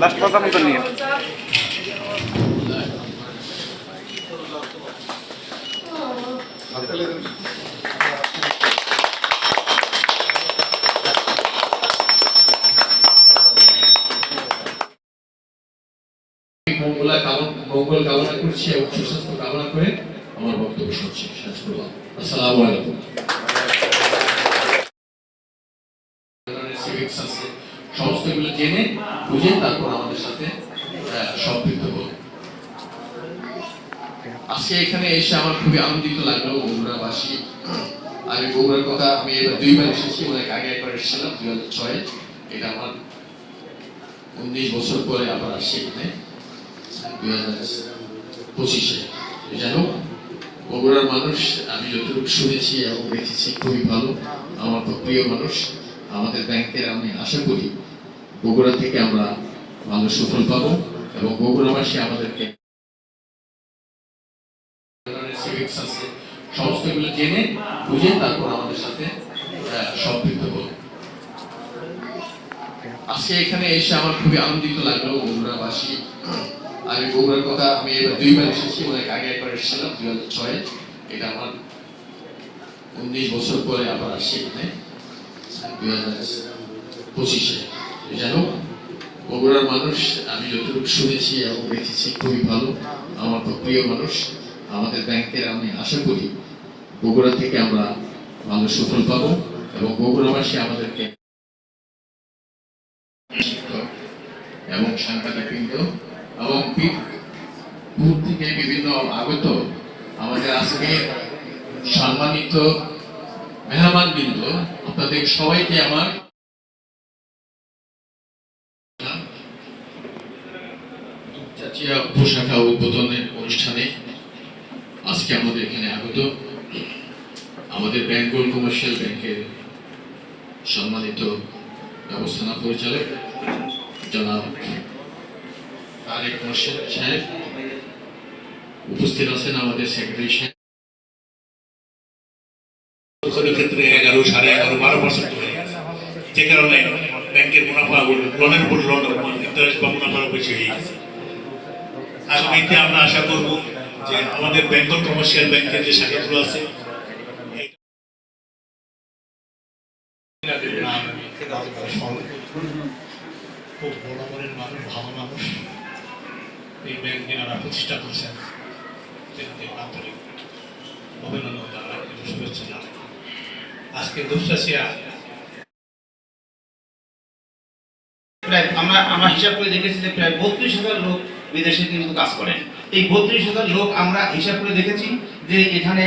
Last কথা মতো নিয়ে করছি সুস্বাস্থ্য কামনা করে আমার বক্তব্য আসসালামু আলাইকুম। সমস্তগুলো জেনে বুঝে তারপর আমাদের সাথে সম্পৃক্ত হল আজকে এখানে এসে আমার খুবই আনন্দিত লাগল বগুড়াবাসী। আমি বগুড়ার কথা আমি এবার দুইবার এসেছি, অনেক আগে একবার এসেছিলাম, দুই হাজার ছয়। এটা আমার উনিশ বছর পরে আবার আসছি এখানে, দুই হাজার পঁচিশে। হোক, বগুড়ার মানুষ, আমি যতটুকু শুনেছি এবং দেখেছি, খুবই ভালো। আমার তো প্রিয় মানুষ। আমাদের ব্যাংকের আমি আশা করি বগুড়া থেকে আমরা ভালো সুফল পাবো এবং বগুড়াবাসী আমাদেরকে সমস্তগুলো জেনে বুঝে তারপর আমাদের সাথে সম্পৃক্ত হল আজকে এখানে এসে আমার খুবই আনন্দিত লাগল বগুড়াবাসী। আমি বগুড়ার কথা আমি এবার দুইবার এসেছি, অনেক আগে একবার এসেছিলাম, দুই হাজার ছয়। এটা আমার উনিশ বছর পরে আবার আসছি এখানে, দুই হাজার পঁচিশে। হোক। বগুড়ার মানুষ, আমি যতটুকু শুনেছি এবং দেখেছি, খুবই ভালো। আমার তো প্রিয় মানুষ। আমাদের ব্যাংকের আমি আশা করি বগুড়া থেকে আমরা ভালো সুফল পাবো এবং বগুড়াবাসী আমাদেরকে শিক্ষক এবং সাংবাদিকবৃন্দ এবং দূর থেকে বিভিন্ন আগত আমাদের আজকে সম্মানিত মেহমান বৃন্দ আপনাদের সবাইকে আমার চাচিয়া উপশাখা উদ্বোধনের অনুষ্ঠানে আজকে আমাদের এখানে আগত আমাদের বেঙ্গল কমার্শিয়াল ব্যাংকের সম্মানিত ব্যবস্থাপনা পরিচালক জনাব তারেক মোর্শেদ সাহেব উপস্থিত আছেন আমাদের সেক্রেটারি সাহেব। ক্ষেত্রে এগারো সাড়ে এগারো বারো পার্সেন্ট যে কারণে ব্যাংকের মুনাফা লোনের উপর লোন, ইন্টারেস্ট বা বেশি হয়ে গেছে আগামীতে আমরা আশা করব যে আমাদের বেঙ্গল কমার্শিয়াল ব্যাংকের যে শাখাগুলো আছে আজকে আমরা আমরা হিসাব করে দেখেছি যে প্রায় বত্রিশ হাজার লোক বিদেশে কিন্তু কাজ করেন। এই বত্রিশ হাজার লোক আমরা হিসাব করে দেখেছি যে এখানে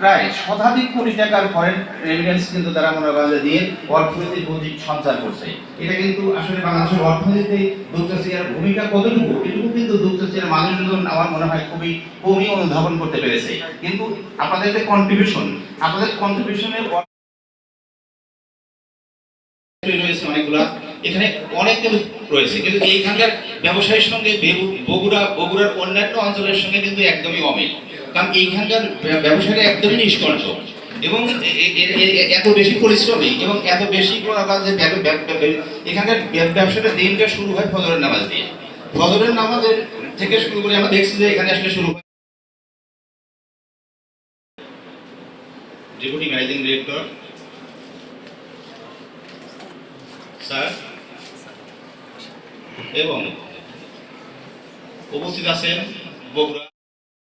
প্রায় শতাধিক কোটি টাকার ফরেন রেমিটেন্স কিন্তু তারা মনে করেন দিয়ে অর্থনৈতিক গতি সঞ্চার করছে। এটা কিন্তু আসলে বাংলাদেশের অর্থনীতিতে দুগ্ধশিয়ার ভূমিকা কতটুকু, এটুকু কিন্তু দুগ্ধশিয়ার মানুষজন আমার মনে হয় খুবই কমই অনুধাবন করতে পেরেছে। কিন্তু আপনাদের যে কন্ট্রিবিউশন আপনাদের কন্ট্রিবিউশনের অনেকগুলা। এখানে অনেক রয়েছে। কিন্তু এইখানকার ব্যবসায়ীর সঙ্গে বগুড়া, বগুড়ার অন্যান্য অঞ্চলের সঙ্গে কিন্তু একদমই অমিল। কারণ এইখানকার ব্য- ব্যবসায়ীরা একদমই নিষ্কণ্ঠ এবং এত বেশি পরিশ্রমী এবং এত বেশি এখানকার ব্যবসাটা দিনটা শুরু হয় ফজরের নামাজ দিয়ে। ফজরের নামাজের থেকে শুরু করে আমরা দেখছি যে এখানে আসলে শুরু ডেপুটি ম্যানেজিং ডিরেক্টর স্যার এবং উপস্থিত আছেন বগুড়া